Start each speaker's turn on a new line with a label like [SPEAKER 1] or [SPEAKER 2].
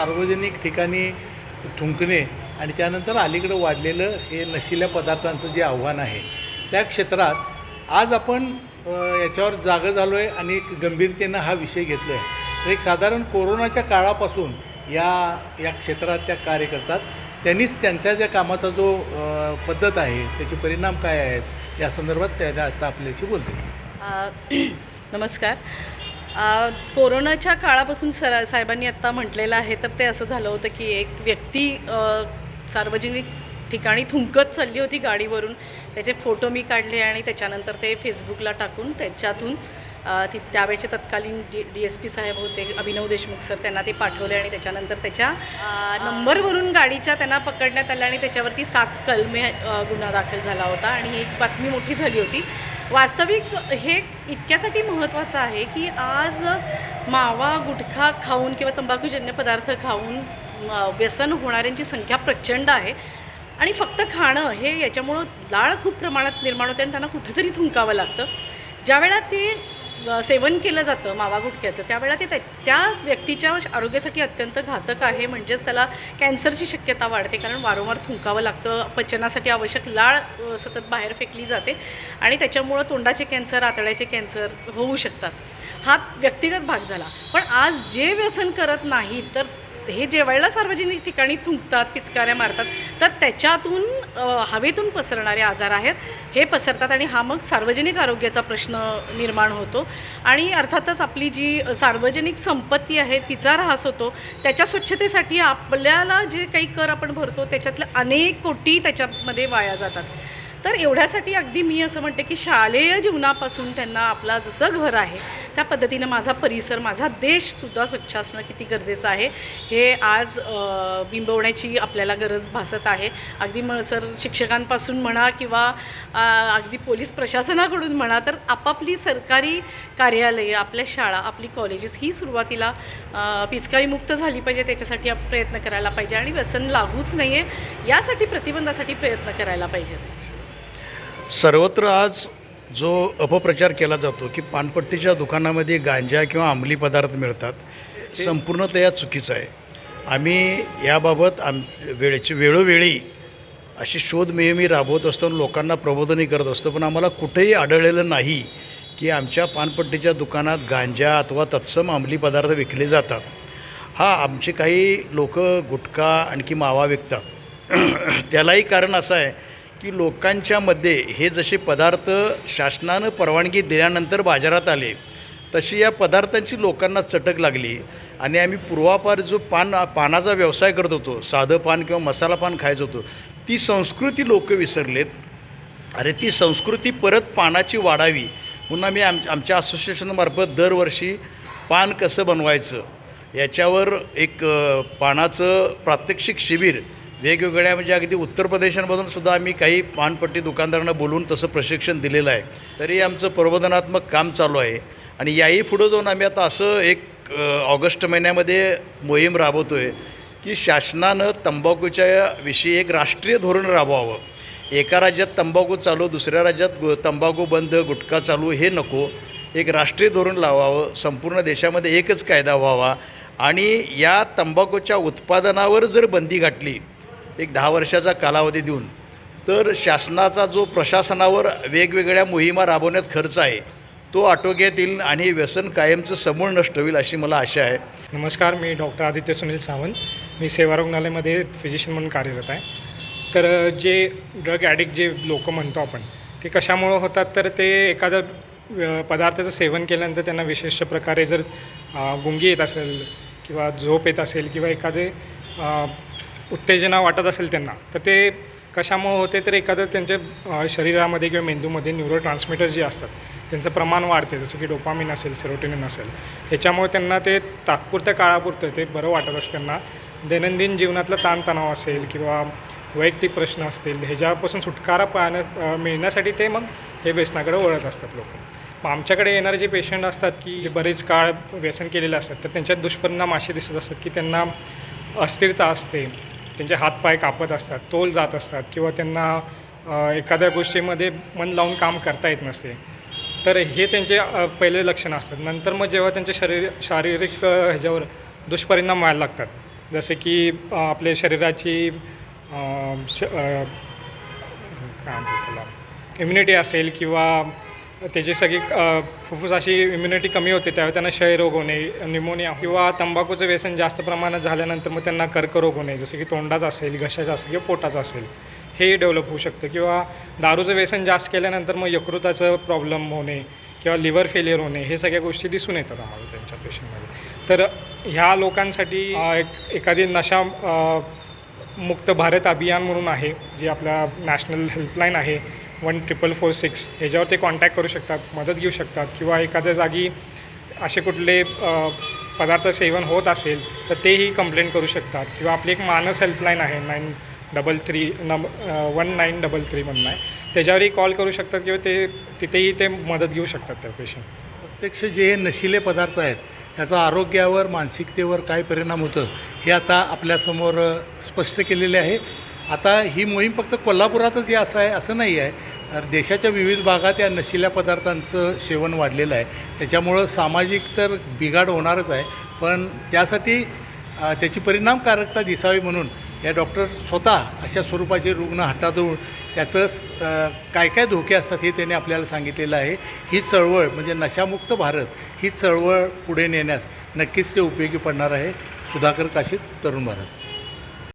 [SPEAKER 1] सार्वजनिक ठिकाणी थुंकणे आणि त्यानंतर अलीकडं वाढलेलं हे नशिल्या पदार्थांचं जे आव्हान आहे त्या क्षेत्रात आज आपण याच्यावर जागं झालो आहे आणि एक गंभीरतेनं हा विषय घेतला आहे तर एक साधारण कोरोनाच्या काळापासून या या क्षेत्रात त्या कार्य करतात. त्यांनीच त्यांच्या ज्या कामाचा जो पद्धत आहे त्याचे परिणाम काय आहेत या संदर्भात त्या आता आपल्याशी बोलते
[SPEAKER 2] नमस्कार. कोरोनाच्या काळापासून सर साहेबांनी आत्ता म्हटलेलं आहे तर ते असं झालं होतं की एक व्यक्ती सार्वजनिक ठिकाणी थुंकत चालली होती गाडीवरून. त्याचे फोटो मी काढले आणि त्याच्यानंतर ते फेसबुकला टाकून त्याच्यातून ती त्यावेळेचे तत्कालीन डी डी एस पी साहेब होते अभिनव देशमुख सर त्यांना ते पाठवले आणि त्याच्यानंतर त्याच्या नंबरवरून गाडीच्या त्यांना पकडण्यात आलं आणि त्याच्यावरती सात कलमे गुन्हा दाखल झाला होता. आणि ही एक बातमी मोठी झाली होती. वास्तविक हे इतक्यासाठी महत्त्वाचं आहे की आज मावा गुटखा खाऊन किंवा तंबाखूजन्य पदार्थ खाऊन व्यसन होणाऱ्यांची संख्या प्रचंड आहे. आणि फक्त खाणं हे याच्यामुळं लाळ खूप प्रमाणात निर्माण होते आणि त्यांना कुठंतरी थुंकावं लागतं. ज्यावेळा ते सेवन केलं जातं मावा गुटख्याचं त्यावेळेला ते त्या व्यक्तीच्या आरोग्यासाठी अत्यंत घातक आहे. म्हणजेच त्याला कॅन्सरची शक्यता वाढते. कारण वारंवार थुंकावं लागतं पचनासाठी आवश्यक लाळ सतत बाहेर फेकली जाते आणि त्याच्यामुळं तोंडाचे कॅन्सर आतड्याचे कॅन्सर होऊ शकतात. हा व्यक्तिगत भाग झाला. पण आज जे व्यसन करत नाही तर हे जेवायला सार्वजनिक ठिकाणी थुंकतात पिचकाऱ्या मारतात. तर त्याच्यातून हवेतून पसरणारे आजार आहेत. हे पसरतात आणि हा मग सार्वजनिक आरोग्याचा प्रश्न निर्माण होतो. आणि अर्थातच आपली जी सार्वजनिक संपत्ती आहे तिचा ऱ्हास होतो. त्याच्या स्वच्छतेसाठी आपल्याला जे काही कर आपण भरतो त्याच्यातले अनेक कोटी त्याच्यामध्ये वाया जातात. तर एवढ्यासाठी अगदी मी असं म्हणते की शालेय जीवनापासून त्यांना आपला जसं घर आहे त्या पद्धतीनं माझा परिसर माझा देशसुद्धा स्वच्छ असणं किती गरजेचं आहे हे आज बिंबवण्याची आपल्याला गरज भासत आहे. अगदी म सर शिक्षकांपासून म्हणा किंवा अगदी पोलीस प्रशासनाकडून म्हणा तर आपापली सरकारी कार्यालयं आपल्या शाळा आपली कॉलेजेस ही सुरुवातीला पिचकारीमुक्त झाली पाहिजे त्याच्यासाठी आप- प्रयत्न करायला पाहिजे आणि व्यसन लागूच नाही आहे यासाठी प्रतिबंधासाठी प्रयत्न करायला पाहिजे.
[SPEAKER 3] सर्वत्र आज जो अपप्रचार केला जातो की पानपट्टीच्या दुकानामध्ये गांजा किंवा अंमली पदार्थ मिळतात संपूर्णतया चुकीचं आहे. आम्ही याबाबत आम वेळेची वेळोवेळी अशी शोध मोहिमी राबवत असतो आणि लोकांना प्रबोधनही करत असतो पण आम्हाला कुठेही आढळलेलं नाही की आमच्या पानपट्टीच्या दुकानात गांजा अथवा तत्सम अंमली पदार्थ विकले जातात. हा आमचे काही लोक गुटखा आणखी मावा विकतात. त्यालाही कारण असं आहे की लोकांच्या मध्ये हे जसे पदार्थ शासनानं परवानगी दिल्यानंतर बाजारात आले तशी या पदार्थांची लोकांना चटक लागली. आणि आम्ही पूर्वापार जो पान पानाचा व्यवसाय करत होतो साधं पान किंवा मसाला पान खायचं होतो ती संस्कृती लोक विसरलेत. अरे ती संस्कृती परत पानाची वाढावी म्हणून आम्ही आम आमच्या असोसिएशनमार्फत दरवर्षी पान कसं बनवायचं याच्यावर एक पानाचं प्रात्यक्षिक शिबिर वेगवेगळ्या म्हणजे अगदी उत्तर प्रदेशांमधून सुद्धा आम्ही काही पानपट्टी दुकानदारांना बोलवून तसं प्रशिक्षण दिलेलं आहे. तरी आमचं प्रबोधनात्मक काम चालू आहे. आणि याही पुढं जाऊन आम्ही आता असं एक ऑगस्ट महिन्यामध्ये मोहीम राबवतो आहे की शासनानं तंबाखूच्या विषयी एक राष्ट्रीय धोरण राबवावं. एका राज्यात तंबाखू चालू दुसऱ्या राज्यात गु तंबाखू बंद गुटखा चालू हे नको. एक राष्ट्रीय धोरण लावावं संपूर्ण देशामध्ये एकच कायदा व्हावा. आणि या तंबाखूच्या उत्पादनावर जर बंदी घातली एक दहा वर्षाचा कालावधी देऊन. तर शासनाचा जो प्रशासनावर वेगवेगळ्या मोहिमा राबवण्यात खर्च आहे तो आटोक्यात येईल आणि व्यसन कायमचं समूळ नष्ट होईल अशी मला आशा आहे.
[SPEAKER 4] नमस्कार मी डॉक्टर आदित्य सुनील सावंत. मी सेवा रुग्णालयामध्ये फिजिशियन म्हणून कार्यरत आहे. तर जे ड्रग ॲडिक्ट जे लोक म्हणतो आपण ते कशामुळं होतात? तर ते एखादं पदार्थाचं सेवन केल्यानंतर त्यांना विशिष्ट प्रकारे जर गुंगी येत असेल किंवा झोप येत असेल किंवा एखादे उत्तेजना वाटत असेल त्यांना तर ते कशामुळं होते तर एखादं त्यांच्या शरीरामध्ये किंवा मेंदूमध्ये न्यूरो ट्रान्समीटर जे असतात त्यांचं प्रमाण वाढते जसं की डोपामिन असेल सेरोटिनिन असेल ह्याच्यामुळे त्यांना ते तात्पुरत्या काळापुरतं ते बरं वाटत असतं त्यांना. दैनंदिन जीवनातला ताणतणाव असेल किंवा वैयक्तिक प्रश्न असतील ह्याच्यापासून सुटकारा पाहण्या मिळण्यासाठी ते मग हे व्यसनाकडे वळत असतात लोक. मग आमच्याकडे येणारे जे पेशंट असतात की जे बरेच काळ व्यसन केलेले असतात तर त्यांच्यात दुष्परिणाम असे दिसत असतात की त्यांना अस्थिरता असते त्यांचे हातपाय कापत असतात तोल जात असतात किंवा त्यांना एखाद्या गोष्टीमध्ये मन लावून काम करता येत नसते. तर हे त्यांचे पहिले लक्षणं असतात. नंतर मग जेव्हा त्यांच्या शरीर शारीरिक ह्याच्यावर दुष्परिणाम व्हायला लागतात. जसे की आपल्या शरीराची श काय म्हणतात त्याला? इम्युनिटी असेल किंवा त्याची सगळी फुफ्फुस फुफ्फुसाची इम्युनिटी कमी होते त्यावेळी त्यांना क्षयरोग होणे निमोनिया किंवा तंबाखूचं व्यसन जास्त प्रमाणात झाल्यानंतर मग त्यांना कर्करोग होणे जसं की तोंडाचा असेल घशाचा असेल किंवा पोटाचा असेल हे डेव्हलप होऊ शकतं. किंवा दारूचं व्यसन जास्त केल्यानंतर मग यकृताचं प्रॉब्लेम होणे किंवा लिव्हर फेलियर होणे हे सगळ्या गोष्टी दिसून येतात आम्हाला त्यांच्या पेशंटमध्ये तर ह्या लोकांसाठी एक एखादी नशा मुक्त भारत अभियान म्हणून आहे जे आपला नॅशनल हेल्पलाईन आहे वन ट्रिपल फोर सिक्स ह्याच्यावर ते कॉन्टॅक्ट करू शकतात मदत घेऊ शकतात किंवा एखाद्या जागी असे कुठले पदार्थ सेवन होत असेल तर तेही कंप्लेंट करू शकतात. किंवा आपली एक मानस हेल्पलाईन आहे nine double three number one nine double three म्हणून आहे. त्याच्यावरही कॉल करू शकतात किंवा ते तिथेही ते मदत घेऊ शकतात त्या पेशंट
[SPEAKER 1] प्रत्यक्ष जे हे नशिले पदार्थ आहेत त्याचा आरोग्यावर मानसिकतेवर काय परिणाम होतं हे आता आपल्यासमोर स्पष्ट केलेले आहे. आता ही मोहीम फक्त कोल्हापुरातच या असं आहे असं नाही आहे. तर देशाच्या विविध भागात या नशिल्या पदार्थांचं सेवन वाढलेलं आहे. त्याच्यामुळं सामाजिक तर बिघाड होणारच आहे. पण त्यासाठी त्याची परिणामकारकता दिसावी म्हणून या डॉक्टर स्वतः अशा स्वरूपाचे रुग्ण हाताळून त्याचं काय काय धोके असतात हे त्यांनी आपल्याला सांगितलेलं आहे. ही चळवळ म्हणजे नशामुक्त भारत ही चळवळ पुढे नेण्यास नक्कीच ते उपयोगी पडणार आहे. सुधाकर काशीत तरुण भारत.